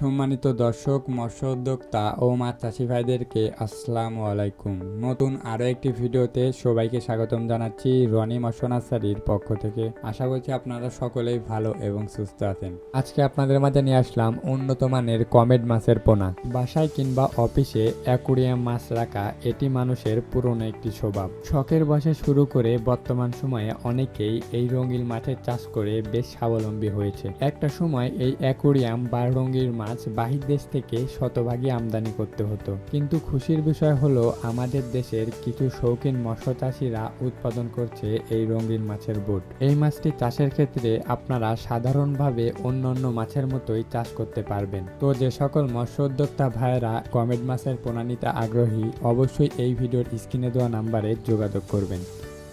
সম্মানিত দর্শক মৎস্য ও মাছ চাষি ভাইদেরকে আসসালামু আলাইকুম। নতুন আরও একটি ভিডিওতে সবাইকে স্বাগতম জানাচ্ছি রনি মৎস্য নার্সারির পক্ষ থেকে। আশা করছি আপনারা সকলেই ভালো এবং সুস্থ আছেন। আজকে আপনাদের মাঝে নিয়ে আসলাম উন্নত মানের কমেড মাছের পোনা। বাসায় কিংবা অফিসে অ্যাকুরিয়াম মাছ রাখা এটি মানুষের পুরনো একটি স্বভাব। শখের বসে শুরু করে বর্তমান সময়ে অনেকেই এই রঙিন মাছের চাষ করে বেশ স্বাবলম্বী হয়েছে। একটা সময় এই অ্যাকুরিয়াম বা রঙিন মাছ বাহির দেশ থেকে শতভাগী আমদানি করতে হতো। কিন্তু খুশির বিষয় হলো, আমাদের দেশের কিছু শৌখিন মৎস্য চাষিরা উৎপাদন করছে এই রঙিন মাছের বোট। এই মাছটি চাষের ক্ষেত্রে আপনারা সাধারণভাবে অন্যান্য মাছের মতোই চাষ করতে পারবেন। তো যে সকল মৎস্য উদ্যোক্তা ভাইয়েরা কমেট মাছের পোনা নিতে আগ্রহী, অবশ্যই এই ভিডিওর স্ক্রিনে দেওয়া নাম্বারে যোগাযোগ করবেন।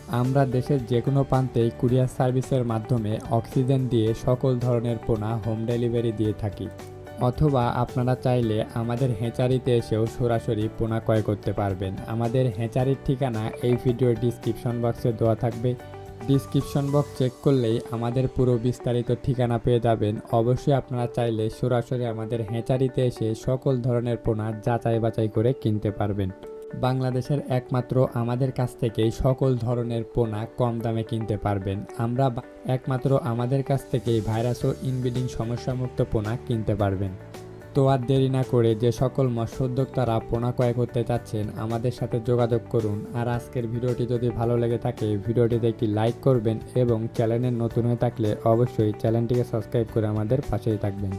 আমরা দেশের যে কোনো প্রান্তেই কুরিয়ার সার্ভিসের মাধ্যমে অক্সিজেন দিয়ে সকল ধরনের পোনা হোম ডেলিভারি দিয়ে থাকি। অথবা আপনারা চাইলে আমাদের হেঁচারিতে এসেও সরাসরি পোনা ক্রয় করতে পারবেন। আমাদের হেঁচারির ঠিকানা এই ভিডিওর ডিসক্রিপশন বক্সে দেওয়া থাকবে। ডিসক্রিপশন বক্স চেক করলেই আমাদের পুরো বিস্তারিত ঠিকানা পেয়ে যাবেন। অবশ্যই আপনারা চাইলে সরাসরি আমাদের হেঁচারিতে এসে সকল ধরনের পোনা যাচাই বাছাই করে কিনতে পারবেন। বাংলাদেশের একমাত্র আমাদের কাছ থেকেই সকল ধরনের পোনা কম দামে কিনতে পারবেন। আমরা একমাত্র আমাদের কাছ থেকেই ভাইরাস ও ইনব্রিডিং সমস্যামুক্ত পোনা কিনতে পারবেন। তো আর দেরি না করে যে সকল মৎস্য উদ্যোক্তারা পোনা ক্রয় করতে চাচ্ছেন, আমাদের সাথে যোগাযোগ করুন। আর আজকের ভিডিওটি যদি ভালো লেগে থাকে, ভিডিওটিতে একটি লাইক করবেন এবং চ্যানেলে নতুন হয়ে থাকলে অবশ্যই চ্যানেলটিকে সাবস্ক্রাইব করে আমাদের পাশেই থাকবেন।